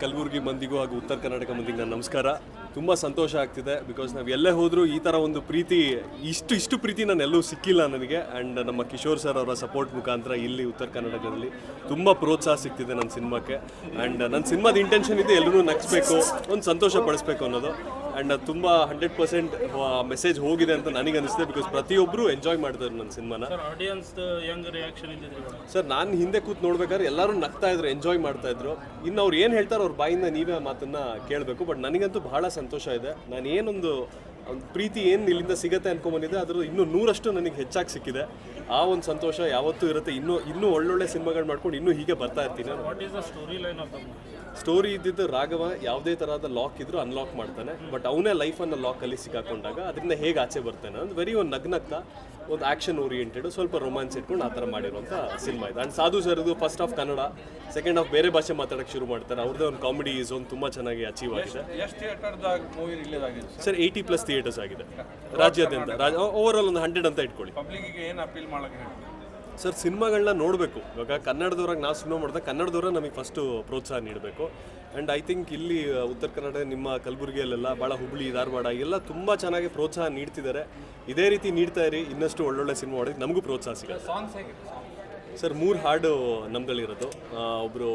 ಕಲಬುರಗಿ ಮಂದಿಗೂ ಹಾಗೂ ಉತ್ತರ ಕರ್ನಾಟಕ ಮಂದಿಗೆ ನನ್ನ ನಮಸ್ಕಾರ. ತುಂಬ ಸಂತೋಷ ಆಗ್ತಿದೆ ಬಿಕಾಸ್ ನಾವು ಎಲ್ಲೇ ಹೋದರೂ ಈ ಥರ ಒಂದು ಪ್ರೀತಿ, ಇಷ್ಟು ಇಷ್ಟು ಪ್ರೀತಿ ನಾನು ಎಲ್ಲೂ ಸಿಕ್ಕಿಲ್ಲ ನನಗೆ. ಆ್ಯಂಡ್ ನಮ್ಮ ಕಿಶೋರ್ ಸರ್ ಅವರ ಸಪೋರ್ಟ್ ಮುಖಾಂತರ ಇಲ್ಲಿ ಉತ್ತರ ಕರ್ನಾಟಕದಲ್ಲಿ ತುಂಬ ಪ್ರೋತ್ಸಾಹ ಸಿಗ್ತಿದೆ ನನ್ನ ಸಿನಿಮಾಕ್ಕೆ. ಆ್ಯಂಡ್ ನನ್ನ ಸಿನಿಮಾದ ಇಂಟೆನ್ಷನ್ ಇದೆ ಎಲ್ಲರೂ ನಗಿಸ್ಬೇಕು, ಒಂದು ಸಂತೋಷ ಪಡಿಸ್ಬೇಕು ಅನ್ನೋದು. ಆ್ಯಂಡ್ ಅದು ತುಂಬ ಹಂಡ್ರೆಡ್ ಪರ್ಸೆಂಟ್ ಮೆಸೇಜ್ ಹೋಗಿದೆ ಅಂತ ನನಗೆ ಅನಿಸ್ತಿದೆ ಬಿಕಾಸ್ ಪ್ರತಿಯೊಬ್ಬರು ಎಂಜಾಯ್ ಮಾಡ್ತಾರೆ ನನ್ನ ಸಿನಿಮಾನ. ಸರ್ ಆಡಿಯನ್ಸ್ ಹೆಂಗ್ ರಿಯಾಕ್ಷನ್ ಇದ್ದಿದ್ರಿ ಸರ್ ನಾನು ಹಿಂದೆ ಕೂತ್ ನೋಡ್ಬೇಕಾದ್ರೆ ಎಲ್ಲರೂ ನಗ್ತಾ ಇದ್ರು ಎಂಜಾಯ್ ಮಾಡ್ತಾ ಇದ್ರು. ಇನ್ನು ಅವ್ರು ಏನು ಹೇಳ್ತಾರೋ ಅವ್ರ ಬಾಯಿಂದ ನೀವೇ ಮಾತನ್ನ ಕೇಳಬೇಕು ಬಟ್ ನನಗಂತೂ ಬಹಳ ಸಂತೋಷ ಇದೆ. ನಾನು ಏನೊಂದು ಪ್ರೀತಿ ಏನು ಇಲ್ಲಿಂದ ಸಿಗತ್ತೆ ಅನ್ಕೊಂಬಂದಿದ್ದೆ ಅದ್ರ ಇನ್ನೂ ನೂರಷ್ಟು ನನಗೆ ಹೆಚ್ಚಾಗಿ ಸಿಕ್ಕಿದೆ. ಆ ಒಂದು ಸಂತೋಷ ಯಾವತ್ತೂ ಇರುತ್ತೆ. ಇನ್ನೂ ಇನ್ನೂ ಒಳ್ಳೊಳ್ಳೆ ಸಿನಿಮಾಗಳು ಮಾಡ್ಕೊಂಡು ಇನ್ನೂ ಹೀಗೆ ಬರ್ತಾ ಇರ್ತೀನಿ. ಸ್ಟೋರಿ ಇದ್ದಿದ್ದು ರಾಘವ ಯಾವುದೇ ತರಹದ ಲಾಕ್ ಇದ್ರೂ ಅನ್ಲಾಕ್ ಮಾಡ್ತಾನೆ. ಬಟ್ ಅವನೇ ಲೈಫನ್ನು ಲಾಕಲ್ಲಿ ಸಿಕ್ಕಾಕೊಂಡಾಗ ಅದರಿಂದ ಹೇಗೆ ಆಚೆ ಬರ್ತಾನೆ? ಅಂದ್ರೆ ವೆರಿ ಒಂದು ನಗ್ನಗ್ತಾ ಒಂದು ಆಕ್ಷನ್ ಓರಿಯೆಂಟೆಡ್ ಸ್ವಲ್ಪ ರೊಮ್ಯಾನ್ಸ್ ಇಟ್ಕೊಂಡು ಆ ಥರ ಮಾಡಿರುವಂಥ ಸಿನಿಮಾ ಇದೆ. ಆ್ಯಂಡ್ ಸಾಧು ಸರ್ ಇದು first of Kannada. Second of ಬೇರೆ ಭಾಷೆ ಮಾತಾಡಕ್ಕೆ ಶುರು ಮಾಡ್ತಾರೆ. ಅವ್ರದ್ದೇ ಒಂದು ಕಾಮಿಡಿ ಝೋನ್ ತುಂಬ ಚೆನ್ನಾಗಿ ಅಚೀವ್ ಆಗಿದೆ. ಸರ್? ಏಯ್ಟಿ ಪ್ಲಸ್ ಥಿಯೇಟರ್ಸ್ ಆಗಿದೆ. ರಾಜ್ಯಾದ್ಯಂತ. ರಾಜ ಓವರ್ ಆಲ್ ಒಂದು ಹಂಡ್ರೆಡ್ ಅಂತ ಇಟ್ಕೊಳ್ಳಿ. ಸರ್ ಸಿನಿಮಾಗಳನ್ನ ನೋಡಬೇಕು. ಇವಾಗ ಕನ್ನಡದವ್ರಾಗ ನಾವು ಸಿನಿಮಾ ಮಾಡಿದಾಗ ಕನ್ನಡದವ್ರ ನಮಗೆ ಫಸ್ಟು ಪ್ರೋತ್ಸಾಹ ನೀಡಬೇಕು. ಆ್ಯಂಡ್ ಐ ಥಿಂಕ್ ಇಲ್ಲಿ ಉತ್ತರ ಕನ್ನಡ ನಿಮ್ಮ ಕಲಬುರಗಿಯಲ್ಲೆಲ್ಲ ಭಾಳ ಹುಬ್ಳಿ ಧಾರವಾಡ ಎಲ್ಲ ತುಂಬ ಚೆನ್ನಾಗಿ ಪ್ರೋತ್ಸಾಹ ನೀಡ್ತಿದ್ದಾರೆ. ಇದೇ ರೀತಿ ನೀಡ್ತಾ ಇರಿ. ಇನ್ನಷ್ಟು ಒಳ್ಳೊಳ್ಳೆ ಸಿನಿಮಾ ಮಾಡೋದಕ್ಕೆ ನಮಗೂ ಪ್ರೋತ್ಸಾಹ ಸಿಗುತ್ತೆ. ಸರ್, ಮೂರು ಹಾಡು ನಮ್ಗಳಿರೋದು. ಒಬ್ಬರು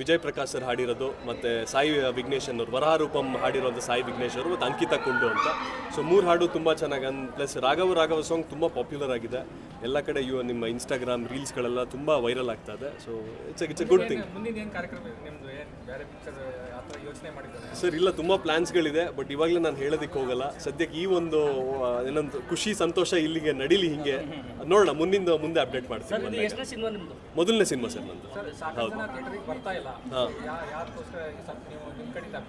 ವಿಜಯ್ ಪ್ರಕಾಶ್ ಸರ್ ಹಾಡಿರೋದು, ಮತ್ತು ಸಾಯಿ ವಿಘ್ನೇಶ್ ಅನ್ನೋರು ವರಹಾರೂಪಂ ಹಾಡಿರೋಂಥ ಸಾಯಿ ವಿಘ್ನೇಶ್ ಅವರು, ಮತ್ತು ಅಂಕಿತಾ ಕುಂಡು ಅಂತ. ಸೊ ಮೂರು ಹಾಡು ತುಂಬ ಚೆನ್ನಾಗಿ ಪ್ಲಸ್ ರಾಘವ ರಾಘವ ಸಾಂಗ್ ತುಂಬ ಪಾಪ್ಯುಲರ್ ಆಗಿದೆ. ಎಲ್ಲ ಕಡೆ ಇವ ನಿಮ್ಮ ಇನ್ಸ್ಟಾಗ್ರಾಮ್ ರೀಲ್ಸ್ಗಳೆಲ್ಲ ತುಂಬ ವೈರಲ್ ಆಗ್ತಾ ಇದೆ. So it's it's a good thing sir ಇಲ್ಲ ತುಂಬ ಪ್ಲ್ಯಾನ್ಸ್ಗಳಿದೆ ಬಟ್ ಇವಾಗಲೇ ನಾನು ಹೇಳೋದಕ್ಕೆ ಹೋಗಲ್ಲ. ಸದ್ಯಕ್ಕೆ ಈ ಒಂದು ಏನೊಂದು ಖುಷಿ ಸಂತೋಷ ಇಲ್ಲಿಗೆ ನಡೀಲಿ ಹಿಂಗೆ. ನೋಡೋಣ ಮುಂದಿಂದ ಮುಂದೆ ಅಪ್ಡೇಟ್ ಮಾಡ್ತೀನಿ ಮೊದಲನೇ ಸಿನಿಮಾ ಸರ್ ನಂದು. ಹೌದು.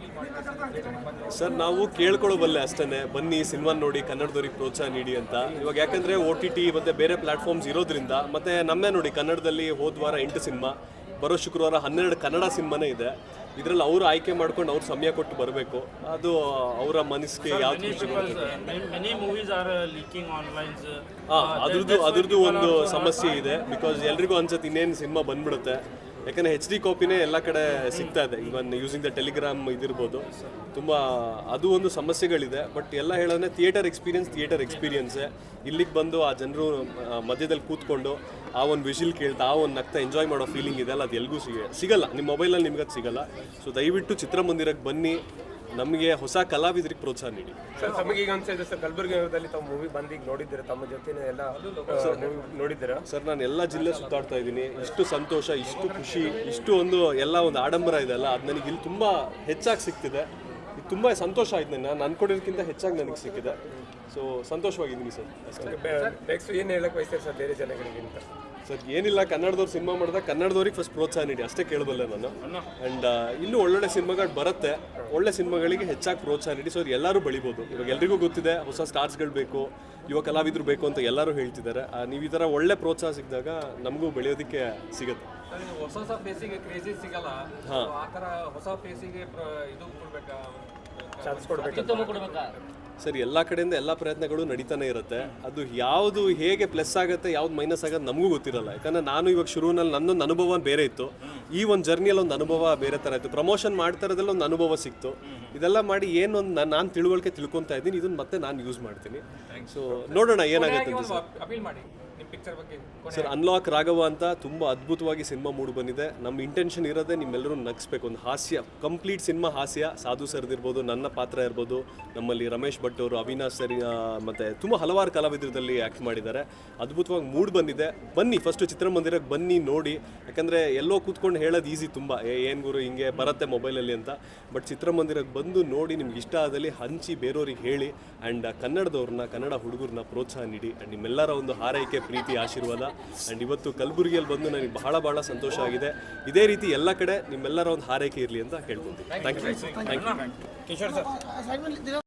ನೀವು ಸರ್ ನಾವು ಕೇಳ್ಕೊಳ್ಳೋಬಲ್ಲೆ ಅಷ್ಟೇ ಬನ್ನಿ ಸಿನಿಮಾ ನೋಡಿ ಕನ್ನಡದವ್ರಿಗೆ ಪ್ರೋತ್ಸಾಹ ನೀಡಿ ಅಂತ. ಇವಾಗ ಯಾಕಂದ್ರೆ ಓ ಟಿ ಟಿ ಮತ್ತೆ ಬೇರೆ ಪ್ಲಾಟ್ಫಾರ್ಮ್ಸ್ ಇರೋದ್ರಿಂದ ಮತ್ತೆ ನಮ್ಮೇ ನೋಡಿ ಕನ್ನಡದಲ್ಲಿ ಹೋದ ವಾರ ಎಂಟು ಸಿನಿಮಾ ಬರೋ ಶುಕ್ರವಾರ ಹನ್ನೆರಡು ಕನ್ನಡ ಸಿನಿಮಾನೇ ಇದೆ. ಇದರಲ್ಲಿ ಅವರು ಆಯ್ಕೆ ಮಾಡ್ಕೊಂಡು ಅವ್ರು ಸಮಯ ಕೊಟ್ಟು ಬರಬೇಕು. ಅದು ಅವರ ಮನಸ್ಸಿಗೆ ಯಾವ್ದು ಆನ್ಲೈನ್ಸ್ ಹಾ ಅದ್ರದ್ದು ಅದ್ರದ್ದು ಒಂದು ಸಮಸ್ಯೆ ಇದೆ ಬಿಕಾಸ್ ಎಲ್ರಿಗೂ ಅನ್ಸುತ್ತೆ ಇನ್ನೇನು ಸಿನಿಮಾ ಬಂದ್ಬಿಡುತ್ತೆ. ಯಾಕಂದ್ರೆ ಹೆಚ್ ಡಿ ಕಾಪಿನೇ ಎಲ್ಲ ಕಡೆ ಸಿಗ್ತಾ ಇದೆ. ಇವನ್ ಯೂಸಿಂಗ್ ದ ಟೆಲಿಗ್ರಾಮ್ ಇದಿರ್ಬೋದು. ತುಂಬ ಅದು ಒಂದು ಸಮಸ್ಯೆಗಳಿದೆ. ಬಟ್ ಎಲ್ಲ ಹೇಳೋದ್ರೆ ಥಿಯೇಟರ್ ಎಕ್ಸ್ಪೀರಿಯನ್ಸ್ ಥಿಯೇಟರ್ ಎಕ್ಸ್ಪೀರಿಯನ್ಸೇ ಇಲ್ಲಿಗೆ ಬಂದು ಆ ಜನರು ಮಧ್ಯದಲ್ಲಿ ಕೂತ್ಕೊಂಡು ಆ ಒಂದು ವಿಷಿಲ್ ಕೇಳ್ತಾ, ಆ ಒಂದು ನಗ್ತಾ ಎಂಜಾಯ್ ಮಾಡೋ ಫೀಲಿಂಗ್ ಇದೆ ಅಲ್ಲ ಅದು ಎಲ್ಗೂ ಸಿಗ, ಸಿಗಲ್ಲ. ನಿಮ್ಮ ಮೊಬೈಲಲ್ಲಿ ನಿಮ್ಗೆ ಅದು ಸಿಗಲ್ಲ. ಸೊ ದಯವಿಟ್ಟು ಚಿತ್ರಮಂದಿರಕ್ಕೆ ಬನ್ನಿ. ನಮಗೆ ಹೊಸ ಕಲಾವಿದರಿಗೆ ಪ್ರೋತ್ಸಾಹ ನೀಡಿ. ಸರ್ ತಮಗೆ ಈಗ ಅನ್ಸಿದೆ ಸರ್ ಕಲಬುರಗಿ ತಮ್ಮ ತಾವು ಮೂವಿ ಬಂದು ಈಗ ನೋಡಿದ್ದೀರಾ? ತಮ್ಮ ಜೊತೆನೇ ಎಲ್ಲ ಮೂವಿ ನೋಡಿದ್ದೀರಾ? ಸರ್ ನಾನು ಎಲ್ಲ ಜಿಲ್ಲೆ ಸುತ್ತಾಡ್ತಾ ಇದ್ದೀನಿ. ಇಷ್ಟು ಸಂತೋಷ ಇಷ್ಟು ಖುಷಿ ಇಷ್ಟು ಒಂದು ಎಲ್ಲ ಒಂದು ಆಡಂಬರ ಇದೆ ಅಲ್ಲ ಅದು ನನಗೆ ಇಲ್ಲಿ ತುಂಬ ಹೆಚ್ಚಾಗಿ ಸಿಗ್ತಿದೆ ಇದು ತುಂಬ ಸಂತೋಷ ಆಯ್ತು ನಾನು ನಾನು ಅನ್ಕೊಂಡಿದ್ದಕ್ಕಿಂತ ಹೆಚ್ಚಾಗಿ ನನಗೆ ಸಿಕ್ಕಿದೆ. ಸೊ ಸಂತೋಷವಾಗಿದ್ದೀನಿ ಸರ್ ನೆಕ್ಸ್ಟ್ ಏನು ಹೇಳಕ್ಕೆ ಬಯಸ್ತೀರಿ ಸರ್ ಬೇರೆ ಜನಗಳಿಗೆ ಅಂತ ಸರ್ ಏನಿಲ್ಲ ಕನ್ನಡದವ್ರು ಸಿನಿಮಾ ಮಾಡಿದಾಗ ಕನ್ನಡದವ್ರಿಗೆ ಫಸ್ಟ್ ಪ್ರೋತ್ಸಾಹ ನೀಡಿ ಅಷ್ಟೇ ಕೇಳಬಲ್ಲೆ ನಾನು. ಅಂಡ್ ಇನ್ನೂ ಒಳ್ಳೊಳ್ಳೆ ಸಿನಿಮಾಗಳು ಬರುತ್ತೆ. ಒಳ್ಳೆ ಸಿನಿಮಾಗಳಿಗೆ ಹೆಚ್ಚಾಗಿ ಪ್ರೋತ್ಸಾಹ ನೀಡಿ ಸೊ ಎಲ್ಲರೂ ಬೆಳಿಬೋದು. ಇವಾಗ ಎಲ್ರಿಗೂ ಗೊತ್ತಿದೆ ಹೊಸ ಸ್ಟಾರ್ಸ್ಗಳು ಬೇಕು. ಯುವ ಕಲಾವಿದರು ಬೇಕು ಅಂತ ಎಲ್ಲರೂ ಹೇಳ್ತಿದ್ದಾರೆ. ಆ, ನೀವು ಈ ಥರ ಒಳ್ಳೆ ಪ್ರೋತ್ಸಾಹ ಸಿಕ್ಕಿದಾಗ ನಮಗೂ ಬೆಳೆಯೋದಕ್ಕೆ ಸಿಗುತ್ತೆ. ಸರ್ ಹೊಸ ಹೊಸ ಫೇಸಿಗೆ ಕ್ರೇಜಿ ಸಿಗಲ್ಲ. ಆ ಥರ ಹೊಸ ಫೇಸಿಗೆ ಇದು ಕೊಡ್ಬೇಕಾ? ಚಾನ್ಸ್ ಕೊಡ್ಬೇಕು? ಅತ್ಯುತ್ತಮ ಸರ್ ಎಲ್ಲ ಕಡೆಯಿಂದ ಎಲ್ಲ ಪ್ರಯತ್ನಗಳು ನಡೀತಾನೆ ಇರುತ್ತೆ. ಅದು ಯಾವುದು ಹೇಗೆ ಪ್ಲಸ್ ಆಗುತ್ತೆ ಯಾವ್ದು ಮೈನಸ್ ಆಗುತ್ತೆ ನಮಗೂ ಗೊತ್ತಿರಲ್ಲ. ಯಾಕಂದ್ರೆ ನಾನು ಇವಾಗ ಶುರುವಿನಲ್ಲಿ ನನ್ನೊಂದು ಅನುಭವ ಬೇರೆ ಇತ್ತು. ಈ ಒಂದು ಜರ್ನಿಯಲ್ಲಿ ಒಂದು ಅನುಭವ ಬೇರೆ ಥರ ಇತ್ತು. ಪ್ರಮೋಷನ್ ಮಾಡ್ತಾ ಇರೋದ್ರಲ್ಲಿ ಒಂದು ಅನುಭವ ಸಿಕ್ತು. ಇದೆಲ್ಲ ಮಾಡಿ ಏನೊಂದು ನಾನು ನಾನು ತಿಳುವಳಿಕೆ ತಿಳ್ಕೊತಾ ಇದ್ದೀನಿ. ಇದನ್ನ ಮತ್ತೆ ನಾನು ಯೂಸ್ ಮಾಡ್ತೀನಿ. ಸೊ ನೋಡೋಣ ಏನಾಗುತ್ತೆ ಅಂತ ಸರ್. ಅಪೀಲ್ ಮಾಡಿ. ಪಿಕ್ಚರ್ ಬಗ್ಗೆ ಸರ್ ಅನ್ಲಾಕ್ ರಾಘವ ಅಂತ ತುಂಬ ಅದ್ಭುತವಾಗಿ ಸಿನಿಮಾ ಮೂಡ್ ಬಂದಿದೆ. ನಮ್ಮ ಇಂಟೆನ್ಷನ್ ಇರೋದೇ ನಿಮ್ಮೆಲ್ಲರೂ ನಗಿಸ್ಬೇಕು. ಒಂದು ಹಾಸ್ಯ ಕಂಪ್ಲೀಟ್ ಸಿನಿಮಾ ಹಾಸ್ಯ. ಸಾಧು ಸರ್ದು ಇರ್ಬೋದು, ನನ್ನ ಪಾತ್ರ ಇರ್ಬೋದು, ನಮ್ಮಲ್ಲಿ ರಮೇಶ್ ಭಟ್ ಅವರು, ಅವಿನಾಶ್ ಸರಿ ಮತ್ತು ಮತ್ತೆ ತುಂಬ ಹಲವಾರು ಕಲಾವಿದರಲ್ಲಿ ಆ್ಯಕ್ಟ್ ಮಾಡಿದ್ದಾರೆ. ಅದ್ಭುತವಾಗಿ ಮೂಡ್ ಬಂದಿದೆ. ಬನ್ನಿ ಫಸ್ಟು ಚಿತ್ರಮಂದಿರಕ್ಕೆ ಬನ್ನಿ, ನೋಡಿ. ಯಾಕಂದರೆ ಎಲ್ಲೋ ಕೂತ್ಕೊಂಡು ಹೇಳೋದು ಈಸಿ ತುಂಬ. ಏನು ಗುರು, ಹಿಂಗೆ ಬರುತ್ತೆ ಮೊಬೈಲಲ್ಲಿ ಅಂತ. ಬಟ್ ಚಿತ್ರಮಂದಿರಕ್ಕೆ ಬಂದು ನೋಡಿ, ನಿಮ್ಗೆ ಇಷ್ಟ ಆದಲ್ಲಿ ಹಂಚಿ ಬೇರೆಯವ್ರಿಗೆ ಹೇಳಿ. ಆ್ಯಂಡ್ ಕನ್ನಡದವ್ರನ್ನ, ಕನ್ನಡ ಹುಡುಗರನ್ನ ಪ್ರೋತ್ಸಾಹ ನೀಡಿ. ಆ್ಯಂಡ್ ನಿಮ್ಮೆಲ್ಲರ ಒಂದು ಹಾರೈಕೆ ಪ್ರೀತಿ ಆಶೀರ್ವಾದ ಆ್ಯಂಡ್ ಇವತ್ತು ಕಲಬುರಗಿಯಲ್ಲಿ ಬಂದು ನನಗೆ ಬಹಳ ಬಹಳ ಸಂತೋಷ ಆಗಿದೆ ಇದೇ ರೀತಿ ಎಲ್ಲ ಕಡೆ ನಿಮ್ಮೆಲ್ಲರ ಒಂದು ಹಾರೈಕೆ ಇರಲಿ ಅಂತ ಹೇಳ್ಬೋದು thank you thank you Kishore sir